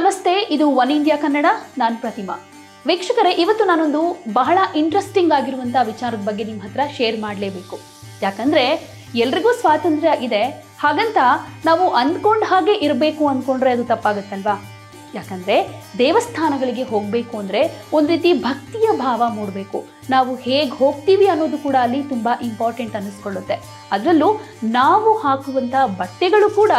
ನಮಸ್ತೆ, ಇದು one India Kannada, ನಾನು ಪ್ರತಿಮಾ. ವೀಕ್ಷಕರೇ, ಇವತ್ತು ನಾನೊಂದು ಬಹಳ ಇಂಟ್ರೆಸ್ಟಿಂಗ್ ಆಗಿರುವಂತಹ ವಿಚಾರದ ಬಗ್ಗೆ ನಿಮ್ಮ ಹತ್ರ ಶೇರ್ ಮಾಡಲೇಬೇಕು. ಯಾಕಂದ್ರೆ, ಎಲ್ರಿಗೂ ಸ್ವಾತಂತ್ರ್ಯ ಇದೆ. ಹಾಗಂತ ನಾವು ಅಂದ್ಕೊಂಡ ಹಾಗೆ ಇರಬೇಕು ಅಂದ್ಕೊಂಡ್ರೆ ಅದು ತಪ್ಪಾಗುತ್ತಲ್ವಾ? ಯಾಕಂದ್ರೆ, ದೇವಸ್ಥಾನಗಳಿಗೆ ಹೋಗಬೇಕು ಅಂದ್ರೆ ಒಂದು ರೀತಿ ಭಕ್ತಿಯ ಭಾವ ಮೂಡಬೇಕು. ನಾವು ಹೇಗೆ ಹೋಗ್ತೀವಿ ಅನ್ನೋದು ಕೂಡ ಅಲ್ಲಿ ತುಂಬಾ ಇಂಪಾರ್ಟೆಂಟ್ ಅನ್ನಿಸ್ಕೊಳ್ಳುತ್ತೆ. ಅದರಲ್ಲೂ ನಾವು ಹಾಕುವಂತ ಬಟ್ಟೆಗಳು ಕೂಡ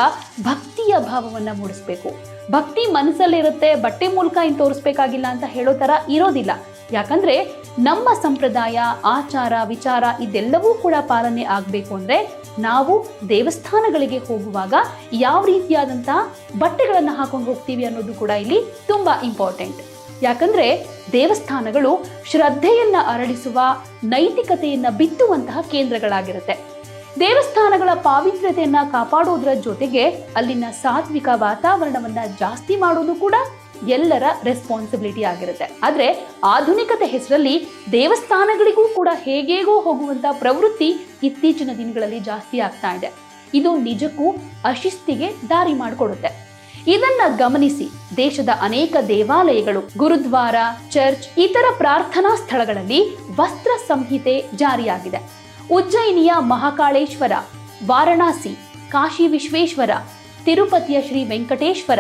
ಭಕ್ತಿಯ ಭಾವವನ್ನ ಮೂಡಿಸ್ಬೇಕು. ಭಕ್ತಿ ಮನಸ್ಸಲ್ಲಿರುತ್ತೆ, ಬಟ್ಟೆ ಮೂಲಕ ಇನ್ ತೋರಿಸ್ಬೇಕಾಗಿಲ್ಲ ಅಂತ ಹೇಳೋ ಥರ ಇರೋದಿಲ್ಲ. ಯಾಕಂದ್ರೆ ನಮ್ಮ ಸಂಪ್ರದಾಯ, ಆಚಾರ, ವಿಚಾರ ಇದೆಲ್ಲವೂ ಕೂಡ ಪಾಲನೆ ಆಗಬೇಕು ಅಂದ್ರೆ ನಾವು ದೇವಸ್ಥಾನಗಳಿಗೆ ಹೋಗುವಾಗ ಯಾವ ರೀತಿಯಾದಂತಹ ಬಟ್ಟೆಗಳನ್ನು ಹಾಕೊಂಡು ಹೋಗ್ತೀವಿ ಅನ್ನೋದು ಕೂಡ ಇಲ್ಲಿ ತುಂಬಾ ಇಂಪಾರ್ಟೆಂಟ್ ಯಾಕಂದ್ರೆ ದೇವಸ್ಥಾನಗಳು ಶ್ರದ್ಧೆಯನ್ನ ಅರಳಿಸುವ, ನೈತಿಕತೆಯನ್ನ ಬಿತ್ತುವಂತಹ ಕೇಂದ್ರಗಳಾಗಿರುತ್ತೆ. ದೇವಸ್ಥಾನಗಳ ಪಾವಿತ್ರ್ಯತೆಯನ್ನ ಕಾಪಾಡೋದ್ರ ಜೊತೆಗೆ ಅಲ್ಲಿನ ಸಾತ್ವಿಕ ವಾತಾವರಣವನ್ನ ಜಾಸ್ತಿ ಮಾಡೋದು ಕೂಡ ಎಲ್ಲರ ರೆಸ್ಪಾನ್ಸಿಬಿಲಿಟಿ ಆಗಿರುತ್ತೆ. ಆದ್ರೆ ಆಧುನಿಕತೆ ಹೆಸರಲ್ಲಿ ದೇವಸ್ಥಾನಗಳಿಗೂ ಕೂಡ ಹೇಗೇಗೋ ಹೋಗುವಂತ ಪ್ರವೃತ್ತಿ ಇತ್ತೀಚಿನ ದಿನಗಳಲ್ಲಿ ಜಾಸ್ತಿ ಆಗ್ತಾ ಇದೆ. ಇದು ನಿಜಕ್ಕೂ ಅಶಿಸ್ತಿಗೆ ದಾರಿ ಮಾಡಿಕೊಡುತ್ತೆ. ಇದನ್ನ ಗಮನಿಸಿ ದೇಶದ ಅನೇಕ ದೇವಾಲಯಗಳು, ಗುರುದ್ವಾರ, ಚರ್ಚ್, ಇತರ ಪ್ರಾರ್ಥನಾ ಸ್ಥಳಗಳಲ್ಲಿ ವಸ್ತ್ರ ಸಂಹಿತೆ ಜಾರಿಯಾಗಿದೆ. ಉಜ್ಜಯಿನಿಯ ಮಹಾಕಾಳೇಶ್ವರ, ವಾರಣಾಸಿ, ಕಾಶಿ ವಿಶ್ವೇಶ್ವರ, ತಿರುಪತಿಯ ಶ್ರೀ ವೆಂಕಟೇಶ್ವರ,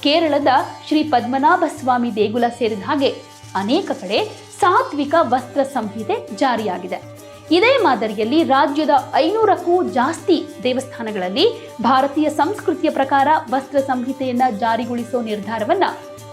ಕೇರಳದ ಶ್ರೀ ಪದ್ಮನಾಭ ಸ್ವಾಮಿ ದೇಗುಲ ಸೇರಿದ ಹಾಗೆ ಅನೇಕ ಕಡೆ ಸಾತ್ವಿಕ ವಸ್ತ್ರ ಸಂಹಿತೆ ಜಾರಿಯಾಗಿದೆ. ಇದೇ ಮಾದರಿಯಲ್ಲಿ ರಾಜ್ಯದ ಐನೂರಕ್ಕೂ ಜಾಸ್ತಿ ದೇವಸ್ಥಾನಗಳಲ್ಲಿ ಭಾರತೀಯ ಸಂಸ್ಕೃತಿಯ ಪ್ರಕಾರ ವಸ್ತ್ರ ಸಂಹಿತೆಯನ್ನ ಜಾರಿಗೊಳಿಸೋ ನಿರ್ಧಾರವನ್ನ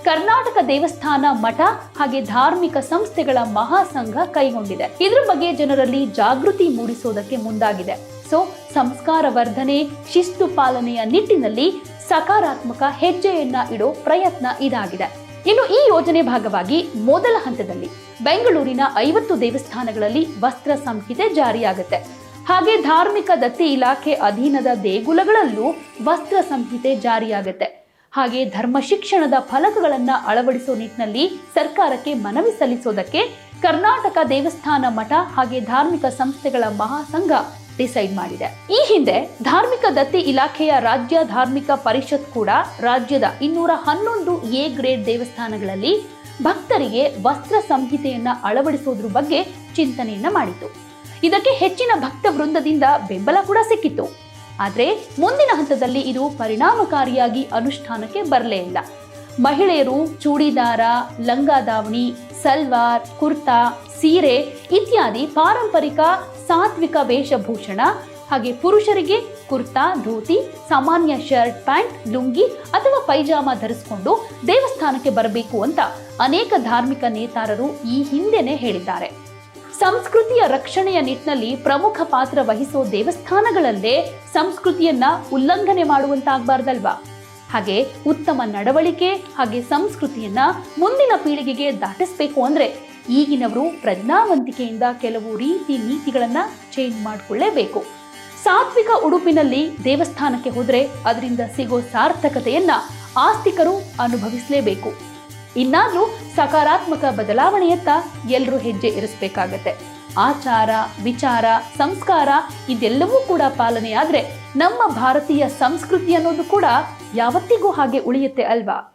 ಕರ್ನಾಟಕ ದೇವಸ್ಥಾನ ಮಠ ಹಾಗೆ ಧಾರ್ಮಿಕ ಸಂಸ್ಥೆಗಳ ಮಹಾಸಂಘ ಕೈಗೊಂಡಿದೆ. ಇದ್ರ ಬಗ್ಗೆ ಜನರಲ್ಲಿ ಜಾಗೃತಿ ಮೂಡಿಸೋದಕ್ಕೆ ಮುಂದಾಗಿದೆ. ಸೊ ಸಂಸ್ಕಾರ ವರ್ಧನೆ, ಶಿಸ್ತು ಪಾಲನೆಯ ನಿಟ್ಟಿನಲ್ಲಿ ಸಕಾರಾತ್ಮಕ ಹೆಜ್ಜೆಯನ್ನ ಇಡೋ ಪ್ರಯತ್ನ ಇದಾಗಿದೆ. ಇನ್ನು ಈ ಯೋಜನೆ ಭಾಗವಾಗಿ ಮೊದಲ ಹಂತದಲ್ಲಿ ಬೆಂಗಳೂರಿನ ಐವತ್ತು ದೇವಸ್ಥಾನಗಳಲ್ಲಿ ವಸ್ತ್ರ ಸಂಹಿತೆ ಜಾರಿಯಾಗುತ್ತೆ. ಹಾಗೆ ಧಾರ್ಮಿಕ ದತ್ತಿ ಇಲಾಖೆ ಅಧೀನದ ದೇಗುಲಗಳಲ್ಲೂ ವಸ್ತ್ರ ಸಂಹಿತೆ ಜಾರಿಯಾಗುತ್ತೆ. ಹಾಗೆ ಧರ್ಮ ಶಿಕ್ಷಣದ ಫಲಕಗಳನ್ನ ಅಳವಡಿಸೋ ನಿಟ್ಟಿನಲ್ಲಿ ಸರ್ಕಾರಕ್ಕೆ ಮನವಿ ಸಲ್ಲಿಸೋದಕ್ಕೆ ಕರ್ನಾಟಕ ದೇವಸ್ಥಾನ ಮಠ ಹಾಗೆ ಧಾರ್ಮಿಕ ಸಂಸ್ಥೆಗಳ ಮಹಾಸಂಘ ಡಿಸೈಡ್ ಮಾಡಿದೆ. ಈ ಹಿಂದೆ ಧಾರ್ಮಿಕ ದತ್ತಿ ಇಲಾಖೆಯ ರಾಜ್ಯ ಧಾರ್ಮಿಕ ಪರಿಷತ್ ಕೂಡ ರಾಜ್ಯದ ಇನ್ನೂರ ಹನ್ನೊಂದು ಎ ಗ್ರೇಡ್ ದೇವಸ್ಥಾನಗಳಲ್ಲಿ ಭಕ್ತರಿಗೆ ವಸ್ತ್ರ ಸಂಹಿತೆಯನ್ನ ಅಳವಡಿಸೋದ್ರ ಬಗ್ಗೆ ಚಿಂತನೆಯನ್ನ ಮಾಡಿತು ಇದಕ್ಕೆ ಹೆಚ್ಚಿನ ಭಕ್ತ ವೃಂದದಿಂದ ಬೆಂಬಲ ಕೂಡ ಸಿಕ್ಕಿತ್ತು. ಆದರೆ ಮುಂದಿನ ಹಂತದಲ್ಲಿ ಇದು ಪರಿಣಾಮಕಾರಿಯಾಗಿ ಅನುಷ್ಠಾನಕ್ಕೆ ಬರಲೇ ಇಲ್ಲ. ಮಹಿಳೆಯರು ಚೂಡಿದಾರ, ಲಂಗಾದಾವಣಿ, ಸಲ್ವಾರ್, ಕುರ್ತಾ, ಸೀರೆ ಇತ್ಯಾದಿ ಪಾರಂಪರಿಕ ಸಾತ್ವಿಕ ವೇಷಭೂಷಣ, ಹಾಗೆ ಪುರುಷರಿಗೆ ಕುರ್ತಾ, ಧೋತಿ, ಸಾಮಾನ್ಯ ಶರ್ಟ್, ಪ್ಯಾಂಟ್, ಲುಂಗಿ ಅಥವಾ ಪೈಜಾಮ ಧರಿಸಿಕೊಂಡು ದೇವಸ್ಥಾನಕ್ಕೆ ಬರಬೇಕು ಅಂತ ಅನೇಕ ಧಾರ್ಮಿಕ ನೇತಾರರು ಈ ಹಿಂದೆನೆ ಹೇಳಿದ್ದಾರೆ. ಸಂಸ್ಕೃತಿಯ ರಕ್ಷಣೆಯ ನಿಟ್ಟಿನಲ್ಲಿ ಪ್ರಮುಖ ಪಾತ್ರ ವಹಿಸೋ ದೇವಸ್ಥಾನಗಳಲ್ಲೇ ಸಂಸ್ಕೃತಿಯನ್ನ ಉಲ್ಲಂಘನೆ ಮಾಡುವಂತಾಗಬಾರ್ದಲ್ವಾ? ಹಾಗೆ ಉತ್ತಮ ನಡವಳಿಕೆ ಹಾಗೆ ಸಂಸ್ಕೃತಿಯನ್ನ ಮುಂದಿನ ಪೀಳಿಗೆಗೆ ದಾಟಿಸ್ಬೇಕು ಅಂದ್ರೆ ಈಗಿನವರು ಪ್ರಜ್ಞಾವಂತಿಕೆಯಿಂದ ಕೆಲವು ರೀತಿ ನೀತಿಗಳನ್ನ ಚೇಂಜ್ ಮಾಡಿಕೊಳ್ಳೇಬೇಕು. ಸಾತ್ವಿಕ ಉಡುಪಿನಲ್ಲಿ ದೇವಸ್ಥಾನಕ್ಕೆ ಹೋದರೆ ಅದರಿಂದ ಸಿಗೋ ಸಾರ್ಥಕತೆಯನ್ನ ಆಸ್ತಿಕರು ಅನುಭವಿಸಲೇಬೇಕು. ಇನ್ನಾದ್ರೂ ಸಕಾರಾತ್ಮಕ ಬದಲಾವಣೆಯತ್ತ ಎಲ್ಲರೂ ಹೆಜ್ಜೆ ಇರಿಸಬೇಕಾಗತ್ತೆ. ಆಚಾರ, ವಿಚಾರ, ಸಂಸ್ಕಾರ ಇದೆಲ್ಲವೂ ಕೂಡ ಪಾಲನೆಯಾದರೆ ನಮ್ಮ ಭಾರತೀಯ ಸಂಸ್ಕೃತಿ ಅನ್ನೋದು ಕೂಡ ಯಾವತ್ತಿಗೂ ಹಾಗೆ ಉಳಿಯುತ್ತೆ ಅಲ್ವಾ?